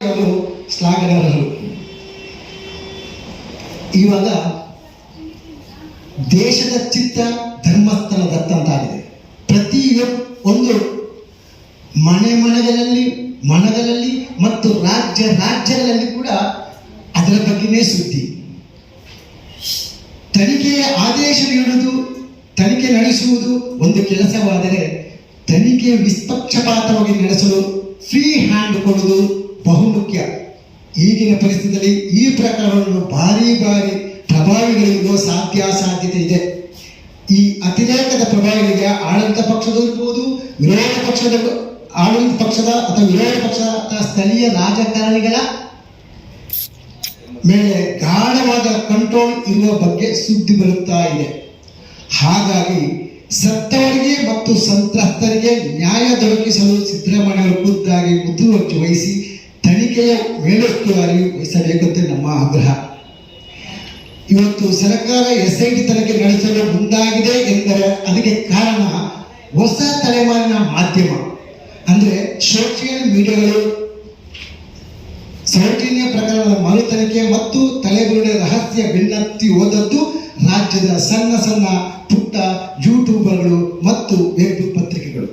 ಅವರು ಶ್ಲಾಘನೀಯರು ಇವಾಗ ದೇಶದ ಚಿತ್ತ ಧರ್ಮಸ್ಥಳ ದತ್ತಂತಾಗಿದೆ ಪ್ರತಿ ಒಂದು ಮನೆ ಮನೆಗಳಲ್ಲಿ ಮನಗಳಲ್ಲಿ ಮತ್ತು ರಾಜ್ಯ ರಾಜ್ಯಗಳಲ್ಲಿ ಕೂಡ ಅದರ ಬಗ್ಗೆನೇ ಸುದ್ದಿ. ತನಿಖೆಯ ಆದೇಶ ನೀಡುವುದು, ತನಿಖೆ ನಡೆಸುವುದು ಒಂದು ಕೆಲಸವಾದರೆ ತನಿಖೆ ನಿಷ್ಪಕ್ಷಪಾತವಾಗಿ ನಡೆಸಲು ಫ್ರೀ ಹ್ಯಾಂಡ್ ಕೊಡುವುದು ಬಹುಮುಖ್ಯ. ಈಗಿನ ಪರಿಸ್ಥಿತಿಯಲ್ಲಿ ಈ ಪ್ರಕರಣವನ್ನು ಭಾರಿ ಭಾರಿ ಸಾಧ್ಯ ಸಾಧ್ಯತೆ ಇದೆ. ಈ ಅತಿರೇಕದ ಪ್ರಭಾವಿಗಳಿಗೆ ಆಡಳಿತ ಪಕ್ಷದಲ್ಲಿರ್ಬೋದು ವಿರೋಧ ಪಕ್ಷದ ಆಡಳಿತ ಪಕ್ಷದ ಅಥವಾ ವಿರೋಧ ಪಕ್ಷದ ಅಥವಾ ಸ್ಥಳೀಯ ರಾಜಕಾರಣಿಗಳ ಮೇಲೆ ಗಾಢವಾದ ಕಂಟ್ರೋಲ್ ಇರುವ ಬಗ್ಗೆ ಸುದ್ದಿ ಬರುತ್ತಾ ಇದೆ. ಹಾಗಾಗಿ ಸತ್ತವರಿಗೆ ಮತ್ತು ಸಂತ್ರಸ್ತರಿಗೆ ನ್ಯಾಯ ದೊರಕಿಸಲು ಸಿದ್ದರಾಮಯ್ಯ ಖುದ್ದಾಗಿ ಮುತುವರ್ಜಿ ವಹಿಸಿ ತನಿಖೆಯ ಮೇಲುಸ್ತುವಾರಿ ವಹಿಸಬೇಕಂತ ನಮ್ಮ ಆಗ್ರಹ. ಇವತ್ತು ಸರ್ಕಾರ ಎಸ್ ಐ ಟಿ ತನಿಖೆ ನಡೆಸಲು ಮುಂದಾಗಿದೆ ಎಂದರೆ ಅದಕ್ಕೆ ಕಾರಣ ಹೊಸ ತಲೆಮಾರಿನ ಮಾಧ್ಯಮ. ಅಂದ್ರೆ ಸೋಷಿಯಲ್ ಮೀಡಿಯಾಗಳು ಸೌಜನ್ಯ ಪ್ರಕರಣದ ಮರು ತನಿಖೆ ಮತ್ತು ತಲೆಬುರುಡೆ ರಹಸ್ಯ ಬೆನ್ನತ್ತಿ ಹೋದದ್ದು ರಾಜ್ಯದ ಸಣ್ಣ ಸಣ್ಣ ಪುಟ್ಟ ಯೂಟ್ಯೂಬರ್ಗಳು ಮತ್ತು ವೆಬ್ ಪತ್ರಿಕೆಗಳು.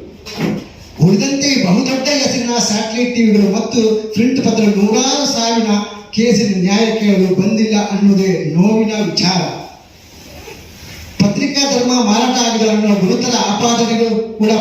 ಸ್ಯಾಟಲೈಟ್ ಟಿವಿಗಳು ಮತ್ತು ಪ್ರಿಂಟ್ ಪತ್ರ ನೂರಾರು ಸಾವಿರ ಕೇಸಿನ ನ್ಯಾಯ ಕೇಳಲು ಬಂದಿಲ್ಲ ಅನ್ನೋದೇ ನೋವಿನ ವಿಚಾರ. ಪತ್ರಿಕಾ ಧರ್ಮ ಮಾರಾಟ ಆಗಿದೆ ಅನ್ನೋ ಗುರುತರ ಆಪಾದನೆಗಳು ಕೂಡ